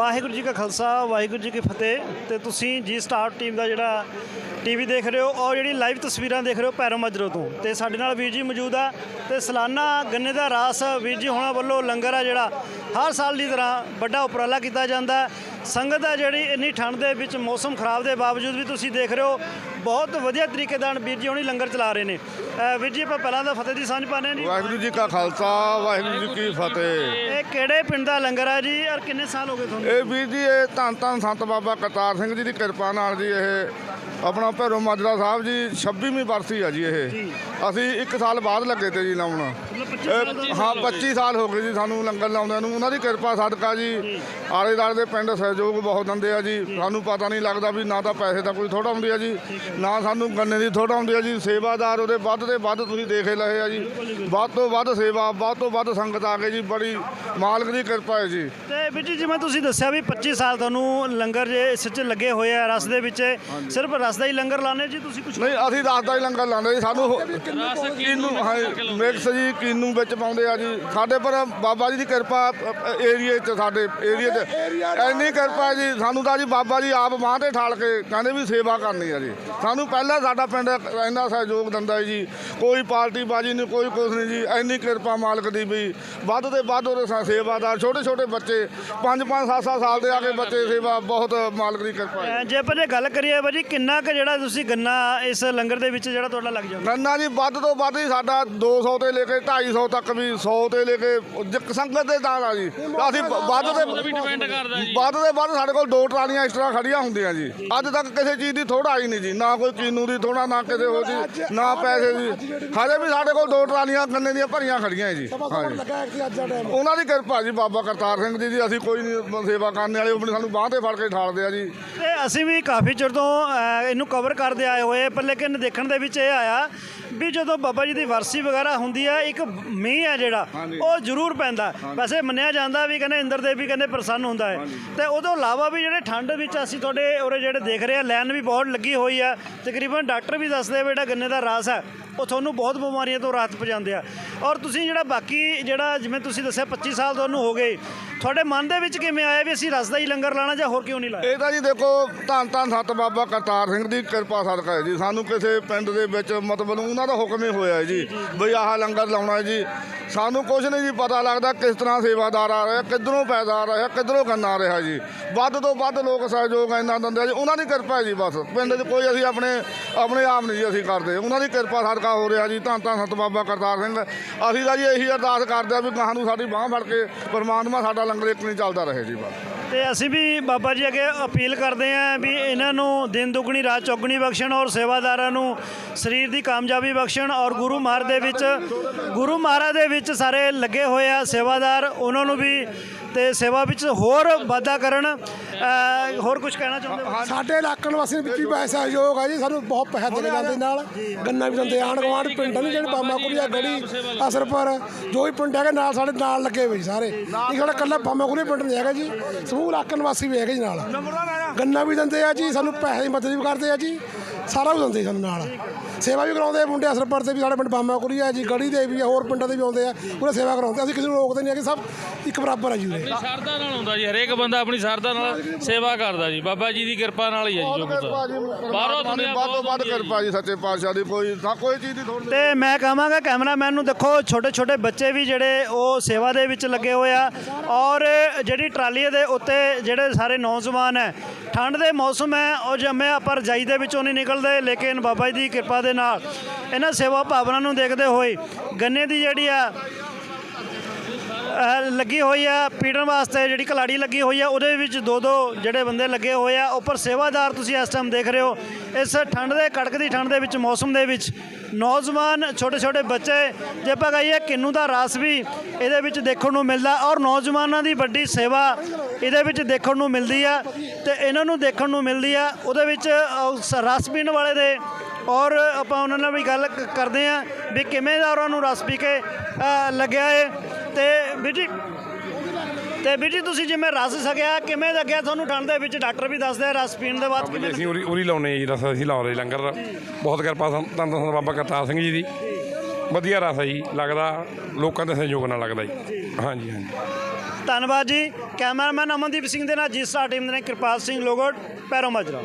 ਵਾਹਿਗੁਰੂ ਜੀ ਕਾ ਖਾਲਸਾ, ਵਾਹਿਗੁਰੂ ਜੀ ਕੀ ਫਤਿਹ। ਤੇ ਤੁਸੀਂ ਜੀ ਸਟਾਰ ਟੀਮ ਦਾ ਜਿਹੜਾ ਟੀਵੀ ਦੇਖ ਰਹੇ ਹੋ ਔਰ ਜਿਹੜੀ ਲਾਈਵ ਤਸਵੀਰਾਂ ਦੇਖ ਰਹੇ ਹੋ ਪੈਰੋ ਮਜਰੋ ਤੋਂ। ਤੇ ਸਾਡੇ ਨਾਲ ਵੀਰ ਜੀ ਮੌਜੂਦ ਆ ਤੇ ਸਾਲਾਨਾ ਗੰਨੇ ਦਾ ਰਾਸ ਵੀਰ ਜੀ ਹੋਣਾ ਵੱਲੋਂ ਲੰਗਰ ਆ ਜਿਹੜਾ ਹਰ ਸਾਲ ਦੀ ਤਰ੍ਹਾਂ ਵੱਡਾ ਉਪਰਾਲਾ ਕੀਤਾ ਜਾਂਦਾ। ਸੰਗਤ ਆ ਜਿਹੜੀ ਇੰਨੀ ਠੰਡ ਦੇ ਵਿੱਚ ਮੌਸਮ ਖਰਾਬ ਦੇ ਬਾਵਜੂਦ ਵੀ ਤੁਸੀਂ ਦੇਖ ਰਹੇ ਹੋ ਬਹੁਤ ਵਧੀਆ ਤਰੀਕੇ ਨਾਲ ਵੀਰ ਜੀ ਹੋਣੀ ਲੰਗਰ ਚਲਾ ਰਹੇ ਨੇ। ਵੀਰ ਜੀ ਆਪਾਂ ਪਹਿਲਾਂ ਤਾਂ ਫਤਿਹ ਦੀ ਸਾਂਝ ਹਾਂ ਜੀ। ਵਾਹਿਗੁਰੂ ਜੀ ਕਾ ਖਾਲਸਾ ਵਾਹਿਗੁਰੂ ਜੀ ਕੀ ਫਤਿਹ। ਇਹ ਕਿਹੜੇ ਪਿੰਡ ਦਾ ਲੰਗਰ ਆ ਜੀ ਔਰ ਕਿੰਨੇ ਸਾਲ ਹੋ ਗਏ ਤੁਹਾਨੂੰ? ਇਹ ਵੀਰ ਜੀ ਇਹ ਧੰਨ ਧੰਨ ਸੰਤ ਬਾਬਾ ਕਰਤਾਰ ਸਿੰਘ ਜੀ ਦੀ ਕਿਰਪਾ ਨਾਲ ਜੀ ਇਹ ਆਪਣਾ ਭੈਰੋ ਮਾਜਰਾ ਸਾਹਿਬ ਜੀ 26ਵੀਂ ਬਰਸੀ ਆ ਜੀ ਇਹ। ਅਸੀਂ 1 ਸਾਲ ਬਾਅਦ ਲੱਗੇ ਤੇ ਜੀ ਲਾਉਣ। ਇਹ- ਹਾਂ 25 ਸਾਲ ਹੋ ਗਏ ਜੀ ਸਾਨੂੰ ਲੰਗਰ ਲਾਉਂਦਿਆਂ ਨੂੰ। ਉਹਨਾਂ ਦੀ ਕਿਰਪਾ ਸਦਕਾ ਜੀ। ਆਲੇ ਦਾਲੇ ਦੇ ਪਿੰਡ ਸਹਿਯੋਗ ਬਹੁਤ ਦਿੰਦੇ ਆ ਜੀ। ਸਾਨੂੰ ਪਤਾ ਨਹੀਂ ਲੱਗਦਾ ਵੀ ਨਾ ਤਾਂ ਪੈਸੇ ਦਾ ਕੋਈ ਥੋੜਾ ਹੁੰਦੀ ਆ ਜੀ ਨਾ ਸਾਨੂੰ ਗੰਨੇ ਦੀ ਥੋੜਾ ਹੁੰਦੀ ਆ ਜੀ। ਸੇਵਾਦਾਰ ਉਹਦੇ ਵੱਧ ਤੇ ਵੱਧ ਤੁਸੀਂ ਦੇਖ ਲਏ ਆ ਜੀ। ਵੱਧ ਤੋਂ ਵੱਧ ਸੇਵਾ ਵੱਧ ਤੋਂ ਵੱਧ ਸੰਗਤ ਆ ਕੇ ਜੀ ਬੜੀ ਮਾਲਕ ਦੀ ਕਿਰਪਾ ਹੈ ਜੀ। ਤੇ ਵੀਰ ਜੀ ਜਿਵੇਂ ਤੁਸੀਂ ਦੱਸਿਆ ਵੀ 25 ਸਾਲ ਤੁਹਾਨੂੰ ਲੰਗਰ ਜੇ ਇਸ 'ਚ ਲੱਗੇ ਹੋਏ ਆ ਰਸ ਦੇ ਵਿੱਚ ਸਿਰਫ ਰਸ ਦਾ ਹੀ ਲੰਗਰ ਲਾਣੇ ਜੀ? ਤੁਸੀਂ ਕੁਝ ਨਹੀਂ ਅਸੀਂ ਰਸ ਦਾ ਹੀ ਲੰਗਰ ਲਾਉਂਦੇ ਜੀ। ਸਾਨੂੰ ਕੀਨੂ ਹਾਂ ਮਿਕਸ ਜੀ ਕੀਨੂ ਵਿੱਚ ਪਾਉਂਦੇ ਆ ਜੀ। ਸਾਡੇ ਪਰ ਬਾਬਾ ਜੀ ਦੀ ਕਿਰਪਾ ਏਰੀਏ 'ਚ ਸਾਡੇ ਏਰੀਏ 'ਚ। ਇੰਨੀ ਕਿਰਪਾ ਜੀ। ਸਾਨੂੰ ਤਾਂ ਜੀ ਬਾਬਾ ਜੀ ਆਪ ਬਾਂਹ ਤੇ ਠਾਲ ਕੇ ਕਹਿੰਦੇ ਵੀ ਸੇਵਾ ਕਰਨੀ ਆ ਜੀ। ਸਾਨੂੰ ਪਹਿਲਾਂ ਸਾਡਾ ਪਿੰਡ ਇੰਨਾ ਸਹਿਯੋਗ ਦਿੰਦਾ ਹੈ ਜੀ। ਕੋਈ ਪਾਰਟੀ ਬਾਜੀ ਨਹੀਂ ਕੋਈ ਕੁਛ ਨਹੀਂ ਜੀ। ਇੰਨੀ ਕਿਰਪਾ ਮਾਲਕ ਦੀ ਵੀ। ਵੱਧ ਤੇ ਵੱਧ ਉਹਦੇ ਸਾ- ਸੇਵਾਦਾਰ ਛੋਟੇ ਛੋਟੇ ਬੱਚੇ 5 5 7 7 ਸਾਲ ਦੇ ਆ ਕੇ ਬੱਚੇ ਸੇਵਾ ਬਹੁਤ ਮਾਲਕ ਦੀ ਕਿਰਪਾ ਹੈ। ਜੇ ਆਪਾਂ ਜੇ ਗੱਲ ਕਰੀਏ ਬਾਜੀ ਕਿੰਨਾ ਕੁ ਜਿਹੜਾ ਤੁਸੀਂ ਗੰਨਾ ਇਸ ਲੰਗਰ ਦੇ ਵਿੱਚ ਜਿਹੜਾ ਤੁਹਾਡਾ ਲੱਗ ਜਾਂਦਾ ਗੰਨਾ ਜੀ ਵੱਧ ਤੋਂ ਵੱਧ ਹੀ ਸਾਡਾ 200 ਤੇ ਲੈ ਕੇ 250 ਤੱਕ ਵੀ 100 ਤੇ ਲੈ ਕੇ ਜਿੱਕ ਸੰਗਤ ਦੇ ਦਾਲ ਆ ਜੀ। ਅਸੀਂ ਵੱਧ ਤੇ ਡਿਪੈਂਡ ਕਰਦਾ ਜੀ। ਵੱਧ ਦੇ ਵੱਧ ਸਾਡੇ ਕੋਲ ਦੋ ਟਰਾਲੀਆਂ ਐਕਸਟਰਾ ਖੜੀਆਂ ਹੁੰਦੀਆਂ ਜੀ। ਅੱਜ ਤੱਕ ਕਿਸੇ ਚੀਜ਼ ਦੀ ਥੋੜਾ ਹੀ ਨਹੀਂ ਜੀ। ਨਾ ਕੋਈ ਕੀਨੂ ਦੀ ਥੋੜਾ ਨਾ ਕਿਸੇ ਹੋਰ ਦੀ ਨਾ ਪੈਸੇ ਦੀ। ਹਜੇ ਵੀ ਸਾਡੇ ਕੋਲ ਦੋ ਟਰਾਲੀਆਂ ਗੰਨੇ ਦੀਆਂ ਭਰੀਆਂ ਖੜੀਆਂ ਜੀ। ਹਾਂਜੀ ਲੱਗਾ ਕਿ ਅੱਜ ਦਾ ਟਾਈਮ ਉਹਨਾਂ ਦੀ ਕਿਰਪਾ ਜੀ ਬਾਬਾ ਕਰਤਾਰ ਸਿੰਘ ਜੀ ਦੀ। ਅਸੀਂ ਕੋਈ ਨਹੀਂ ਸੇਵਾ ਕਰਨ ਵਾਲੇ ਉਹ ਸਾਨੂੰ ਬਾਂਹ ਤੇ ਫੜ ਕੇ ਠਾਲਦੇ ਆ ਜੀ। ਤੇ ਅਸੀਂ ਵੀ ਕਾਫੀ ਚਿਰ ਤੋਂ ਇਹਨੂੰ ਕਵਰ ਕਰਦੇ ਆਏ ਹੋਏ ਪਰ ਲੇਕਿਨ ਦੇਖਣ ਦੇ ਵਿੱਚ ਇਹ ਆਇਆ ਵੀ ਜਦੋਂ ਬਾਬਾ ਜੀ ਦੀ ਵਰਸੀ ਵਗੈਰਾ ਹੁੰਦੀ ਹੈ ਇੱਕ ਮੀਂਹ ਹੈ ਜਿਹੜਾ ਉਹ ਜ਼ਰੂਰ ਪੈਂਦਾ। ਵੈਸੇ ਮੰਨਿਆ ਜਾਂਦਾ ਵੀ ਕਹਿੰਦੇ ਇੰਦਰ ਦੇਵ ਵੀ ਕਹਿੰਦੇ ਪ੍ਰਸੰਨ ਹੁੰਦਾ ਹੈ। ਤੇ ਉਦੋਂ ਇਲਾਵਾ ਵੀ ਜਿਹੜੇ ਠੰਡ ਵਿੱਚ ਅਸੀਂ ਤੁਹਾਡੇ ਉਰੇ ਜਿਹੜੇ ਦੇਖ ਰਹੇ ਆ ਲਾਈਨ ਵੀ ਬਹੁਤ ਲੱਗੀ ਹੋਈ ਆ। ਤਕਰੀਬਨ ਡਾਕਟਰ ਵੀ ਦੱਸਦੇ ਜਿਹੜਾ ਗੰਨੇ ਦਾ ਰਸ ਹੈ ਉਹ ਤੁਹਾਨੂੰ ਬਹੁਤ ਬਿਮਾਰੀਆਂ ਤੋਂ ਰਾਹਤ ਪਹੁੰਚਾਉਂਦੇ ਆ। ਔਰ ਤੁਸੀਂ ਜਿਹੜਾ ਬਾਕੀ ਜਿਹੜਾ ਜਿਵੇਂ ਤੁਸੀਂ ਦੱਸਿਆ 25 ਸਾਲ ਤੁਹਾਨੂੰ ਹੋ ਗਏ ਤੁਹਾਡੇ ਮਨ ਦੇ ਵਿੱਚ ਕਿਵੇਂ ਆਇਆ ਵੀ ਅਸੀਂ ਰਸ ਦਾ ਹੀ ਲੰਗਰ ਲਾਣਾ ਜਾਂ ਹੋਰ ਕਿਉਂ ਨਹੀਂ ਲਾਇਆ? ਇਹ ਤਾਂ ਜੀ ਦੇਖੋ ਧੰਨ ਧੰਨ ਸਤ ਬਾਬਾ ਕਰਤਾਰ ਸਿੰਘ ਦੀ ਕਿਰਪਾ ਸਦਕਾ ਹੈ ਜੀ। ਸਾਨੂੰ ਕਿਸੇ ਪਿੰਡ ਦੇ ਵਿੱਚ ਮਤਲਬ ਉਹਨਾਂ ਦਾ ਹੁਕਮ ਹੀ ਹੋਇਆ ਜੀ ਬਈ ਆਹ ਲੰਗਰ ਲਾਉਣਾ ਜੀ। ਸਾਨੂੰ ਕੁਝ ਨਹੀਂ ਜੀ ਪਤਾ ਲੱਗਦਾ ਕਿਸ ਤਰ੍ਹਾਂ ਸੇਵਾਦਾਰ ਆ ਰਿਹਾ ਕਿੱਧਰੋਂ ਪੈਦਾ ਆ ਰਿਹਾ ਕਿੱਧਰੋਂ ਗੰਨਾ ਆ ਰਿਹਾ ਜੀ। ਵੱਧ ਤੋਂ ਵੱਧ ਲੋਕ ਸਹਿਯੋਗ ਇੰਨਾ ਦਿੰਦੇ ਆ ਜੀ। ਉਹਨਾਂ ਦੀ ਕਿਰਪਾ ਹੈ ਜੀ ਬਸ। ਪਿੰਡ 'ਚ ਕੋਈ ਅਸੀਂ ਆਪਣੇ ਆਪਣੇ ਆਪ ਨਹੀਂ ਜੀ ਅਸੀਂ ਕਰਦੇ। ਉਹਨਾਂ ਦੀ ਕਿਰਪਾ ਸਦਕਾ ਹੋ ਰਿਹਾ ਜੀ, ਧੰਨ ਧੰਨ ਸਤ ਬਾਬਾ ਕਰਤਾਰ ਸਿੰਘ ਅਸੀਂ ਤਾਂ ਜੀ ਇਹੀ ਅਰਦਾਸ ਕਰਦੇ ਆ ਵੀ ਗਾਹਾਂ ਨੂੰ ਸਾਡੀ ਬਾਹ ਫੜ ਕੇ ਪਰਮਾਤਮਾ ਸਾਡਾ ਲੰਗਰ ਇੱਕ ਨਹੀਂ ਚੱਲਦਾ ਰਹੇ ਜੀ ਬਸ। ਤੇ ਅਸੀਂ ਵੀ ਬਾਬਾ ਜੀ ਅੱਗੇ ਅਪੀਲ ਕਰਦੇ ਆਂ ਵੀ ਇਹਨਾਂ ਨੂੰ ਦਿਨ ਦੁਗਣੀ, ਰਾਤ ਚੌਗਣੀ ਬਖਸ਼ਣ ਔਰ ਸੇਵਾਦਾਰਾਂ ਨੂੰ ਸਰੀਰ ਦੀ ਕਾਮਯਾਬੀ ਬਖਸ਼ਣ ਔਰ ਗੁਰੂ ਮਹਾਰਾਜ ਦੇ ਵਿੱਚ, ਗੁਰੂ ਮਹਾਰਾਜ ਦੇ ਵਿੱਚ ਸਾਰੇ ਲੱਗੇ ਹੋਏ ਆ ਸੇਵਾਦਾਰ, ਉਹਨਾਂ ਨੂੰ ਵੀ ਤੇ ਸੇਵਾ ਵਿੱਚ ਹੋਰ ਵਾਧਾ ਕਰਨ ਹੋਰ ਕੁਝ ਕਹਿਣਾ ਚਾਹੁੰਦੇ ਹੋ? ਸਾਡੇ ਇਲਾਕੇ ਵਾਸੀਆਂ ਵਿੱਚ ਵੀ ਪੈਸਾ ਸਹਿਯੋਗ ਆ ਜੀ ਸਾਨੂੰ ਬਹੁਤ ਪੈਸਾ ਦੇ ਜਾਂਦੇ ਨਾਲ। ਗੰਨਾ ਵੀ ਦਿੰਦੇ ਆਣ ਗਵਾਂਡ ਪਿੰਡਾਂ ਨੂੰ ਜਿਹੜੇ ਬਾਮਾ ਕੁੜੀਆ ਗੜੀ ਅਸਰਪੁਰ ਜੋ ਵੀ ਪਿੰਡ ਹੈਗੇ ਨਾਲ ਸਾਡੇ ਨਾਲ ਲੱਗੇ ਹੋਏ ਜੀ ਸਾਰੇ। ਇਹ ਸਾਡਾ ਕੱਲਾ ਬਾਮਾ ਕੁੜੀਆ ਪਿੰਡ ਨਹੀਂ ਹੈਗਾ ਜੀ ਸਮੂਹ ਇਲਾਕੇ ਨਿਵਾਸੀ ਵੀ ਹੈਗੇ ਜੀ ਨਾਲ। ਗੰਨਾ ਵੀ ਦਿੰਦੇ ਆ ਜੀ ਸਾਨੂੰ ਪੈਸੇ ਦੀ ਮਦਦ ਵੀ ਕਰਦੇ ਆ ਜੀ ਸਾਰਾ ਕੁਝ ਦਿੰਦੇ ਸਾਨੂੰ ਨਾਲ। ਸੇਵਾ ਵੀ ਕਰਾਉਂਦੇ ਆ ਮੁੰਡੇ ਅਸਰਪੁਰ ਤੇ ਵੀ ਸਾਡੇ ਪਿੰਡ ਬਾਮਾ ਕੁੜੀਆ ਜੀ ਗੜੀ ਦੇ ਵੀ ਆ, ਹੋਰ ਪਿੰਡਾਂ ਦੇ ਵੀ ਆਉਂਦੇ ਆ ਪੂਰੇ ਸੇਵਾ ਕਰਾਉਂਦੇ ਅਸੀਂ ਕਿਸੇ ਨੂੰ ਰੋਕਦੇ ਨਹੀਂ ਹੈਗੇ ਸਭ ਇੱਕ ਬਰਾਬਰ ਆ ਜੀ ਉਰੇ। ਸਰਦਾ ਨਾਲ ਹੁੰਦਾ ਜੀ ਹਰੇਕ ਬੰਦਾ ਆਪਣੀ ਸਰਦਾ ਨਾਲ ਸੇਵਾ ਕਰਦਾ ਜੀ। ਬਾਬਾ ਜੀ ਦੀ ਕਿਰਪਾ ਨਾਲ ਹੀ ਹੈ ਜੀ ਜੋ ਕੁਝ ਬਾਹਰੋਂ ਦੁਨੀਆ ਵੱਧ ਤੋਂ ਵੱਧ ਕਿਰਪਾ ਜੀ ਸੱਚੇ ਪਾਤਸ਼ਾਹ ਦੀ ਕੋਈ ਨਾ ਕੋਈ ਚੀਜ਼ ਦੀ ਥੋੜੀ ਤੇ ਮੈਂ ਕਹਾਂਗਾ ਕੈਮਰਾਮੈਨ ਨੂੰ ਦੇਖੋ ਛੋਟੇ ਛੋਟੇ ਬੱਚੇ ਵੀ ਜਿਹੜੇ ਉਹ ਸੇਵਾ ਦੇ ਵਿੱਚ ਲੱਗੇ ਹੋਏ ਆ ਔਰ ਜਿਹੜੀ ਟਰਾਲੀ ਦੇ ਉੱਤੇ ਜਿਹੜੇ ਸਾਰੇ ਨੌਜਵਾਨ ਹੈ ਠੰਡ ਦੇ ਮੌਸਮ ਹੈ ਉਹ ਜੰਮਿਆ ਪਰ ਰਜਾਈ ਦੇ ਵਿੱਚੋਂ ਨਹੀਂ ਨਿਕਲਦੇ ਲੇਕਿਨ ਬਾਬਾ ਜੀ ਦੀ ਕਿਰਪਾ ਦੇ ਨਾਲ। ਇਹਨਾਂ ਸੇਵਾ ਭਾਵਨਾ ਨੂੰ ਦੇਖਦੇ ਹੋਏ ਗੰਨੇ ਦੀ ਜਿਹੜੀ ਆ ਲੱਗੀ ਹੋਈ ਆ, ਪੀੜਨ ਵਾਸਤੇ ਜਿਹੜੀ ਕਲਾੜੀ ਲੱਗੀ ਹੋਈ ਆ, ਉਹਦੇ ਵਿੱਚ ਦੋ ਦੋ ਜਿਹੜੇ ਬੰਦੇ ਲੱਗੇ ਹੋਏ ਆ। ਉੱਪਰ ਸੇਵਾਦਾਰ ਤੁਸੀਂ ਇਸ ਟਾਈਮ ਦੇਖ ਰਹੇ ਹੋ, ਇਸ ਠੰਡ ਦੇ ਕੜਕਦੀ ਠੰਡ ਦੇ ਵਿੱਚ, ਮੌਸਮ ਦੇ ਵਿੱਚ ਨੌਜਵਾਨ ਛੋਟੇ ਛੋਟੇ ਬੱਚੇ, ਜੇ ਆਪਾਂ ਕਹੀਏ ਕਿੰਨੂ ਦਾ ਰਸ ਵੀ ਇਹਦੇ ਵਿੱਚ ਦੇਖਣ ਨੂੰ ਮਿਲਦਾ ਔਰ ਨੌਜਵਾਨਾਂ ਦੀ ਵੱਡੀ ਸੇਵਾ ਇਹਦੇ ਵਿੱਚ ਦੇਖਣ ਨੂੰ ਮਿਲਦੀ ਆ ਤੇ ਇਹਨਾਂ ਨੂੰ ਦੇਖਣ ਨੂੰ ਮਿਲਦੀ ਆ। ਉਹਦੇ ਵਿੱਚ ਰਸ ਪੀਣ ਵਾਲੇ ਦੇ ਔਰ ਆਪਾਂ ਉਹਨਾਂ ਨਾਲ ਵੀ ਗੱਲ ਕਰਦੇ ਆ ਵੀ ਕਿਵੇਂ ਦਾ ਉਹਨਾਂ ਨੂੰ ਰਸ ਪੀ ਕੇ ਲੱਗਿਆ ਏ। ਤੇ ਵੀਰ ਜੀ ਤੇ ਵੀਰ ਜੀ ਤੁਸੀਂ ਜਿਵੇਂ ਰਸ ਸਕਿਆ ਕਿਵੇਂ ਲੱਗਿਆ ਤੁਹਾਨੂੰ ਠੰਡ ਦੇ ਵਿੱਚ? ਡਾਕਟਰ ਵੀ ਦੱਸਦੇ ਆ ਰਸ ਪੀਣ ਦੇ ਬਾਅਦ ਕਿਵੇਂ ਜੀ ਅਸੀਂ ਉਰੀ ਉਰੀ ਲਾਉਨੇ ਜੀ ਰਸ ਅਸੀਂ ਲਾ ਰਹੇ ਲੰਗਰ। ਦਾ ਬਹੁਤ ਕਿਰਪਾ ਧੰਨ ਧੰਨ ਬਾਬਾ ਕਰਤਾਰ ਸਿੰਘ ਜੀ ਦੀ। ਵਧੀਆ ਰਸ ਹੈ ਜੀ ਲੱਗਦਾ ਲੋਕਾਂ ਦੇ ਸਹਿਯੋਗ ਨਾਲ ਲੱਗਦਾ ਜੀ। ਹਾਂਜੀ ਹਾਂਜੀ। ਧੰਨਵਾਦ ਜੀ। ਕੈਮਰਾਮੈਨ ਅਮਨਦੀਪ ਸਿੰਘ ਦੇ ਨਾਲ ਜੀ ਸਟਾਰ ਟੀਮ ਦੇ ਨਾਲ ਕਿਰਪਾਲ ਸਿੰਘ ਲੋਗੋਟ ਪੈਰੋ ਮਾਜਰਾ।